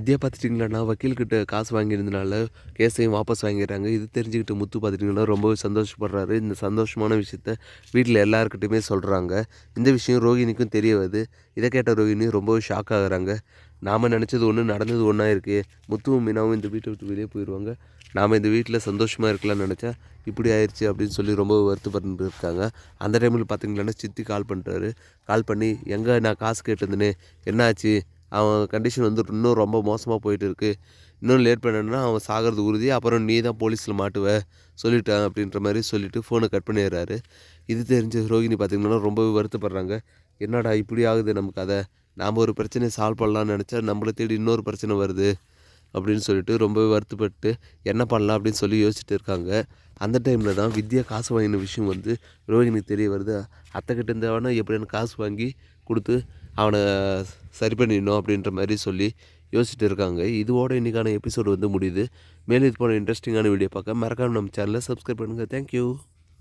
வித்யா பார்த்துட்டிங்களாண்ணா வக்கீல்கிட்ட காசு வாங்கியிருந்தனால கேஸையும் வாபஸ் வாங்கிடுறாங்க. இது தெரிஞ்சுக்கிட்டு முத்து பார்த்துட்டிங்கன்னா ரொம்பவே சந்தோஷப்படுறாரு. இந்த சந்தோஷமான விஷயத்த வீட்டில் எல்லாருக்கிட்டையுமே சொல்கிறாங்க இந்த விஷயம் ரோகிணிக்கும் தெரிய வருது இதை கேட்ட ரோகிணி ரொம்பவே ஷாக் ஆகுறாங்க. நாம் நினச்சது ஒன்று நடந்தது ஒன்றா இருக்குது முத்துவும் மீனாவும் இந்த வீட்டை விட்டு வெளியே போயிடுவாங்க நாம் இந்த வீட்டில் சந்தோஷமாக இருக்கலாம்னு நினச்சா இப்படி ஆயிடுச்சு அப்படின்னு சொல்லி ரொம்ப வருத்தப்பட்டு இருக்காங்க. அந்த டைமில் பார்த்தீங்கன்னா சித்தி கால் பண்ணுறாரு கால் பண்ணி எங்கே நான் காசு கேட்டிருந்தேனே? என்னாச்சு? அவன் கண்டிஷன் வந்து இன்னும் ரொம்ப மோசமாக போயிட்டு இருக்கு இன்னும் லேட் பண்ணனா அவன் சாகிறது உறுதி. அப்புறம் நீ தான் போலீஸில் மாட்டுவ. சொல்லிட்டேன் அப்படின்ற மாதிரி சொல்லிவிட்டு ஃபோனை கட் பண்ணிடுறாரு. இது தெரிஞ்ச ரோகிணி பார்த்திங்கன்னா ரொம்பவே வருத்தப்படுறாங்க. என்னடா இப்படி ஆகுது நமக்கு அதை நாம் ஒரு பிரச்சனையை சால்வ் பண்ணலான்னு நினச்சா நம்மளை தேடி இன்னொரு பிரச்சனை வருது. அப்படின்னு சொல்லிட்டு ரொம்பவே வருத்தப்பட்டு என்ன பண்ணலாம் அப்படின்னு சொல்லி யோசிச்சுட்டு இருக்காங்க. அந்த டைமில் தான் வித்யா காசு வாங்கின விஷயம் வந்து ரோஹிணிக்கு தெரிய வருது. அத்தைக்கிட்ட இருந்தவனை எப்படின்னு காசு வாங்கி கொடுத்து அவனை சரி பண்ணிடணும் அப்படின்ற மாதிரி சொல்லி யோசிச்சுட்டு இருக்காங்க. இதுவோட இன்றைக்கான எபிசோடு வந்து முடியுது. மேலும் இது போன இன்ட்ரெஸ்டிங்கான வீடியோ பார்க்க மறக்காம நம்ம சேனலை சப்ஸ்கிரைப் பண்ணுங்கள் தேங்க்யூ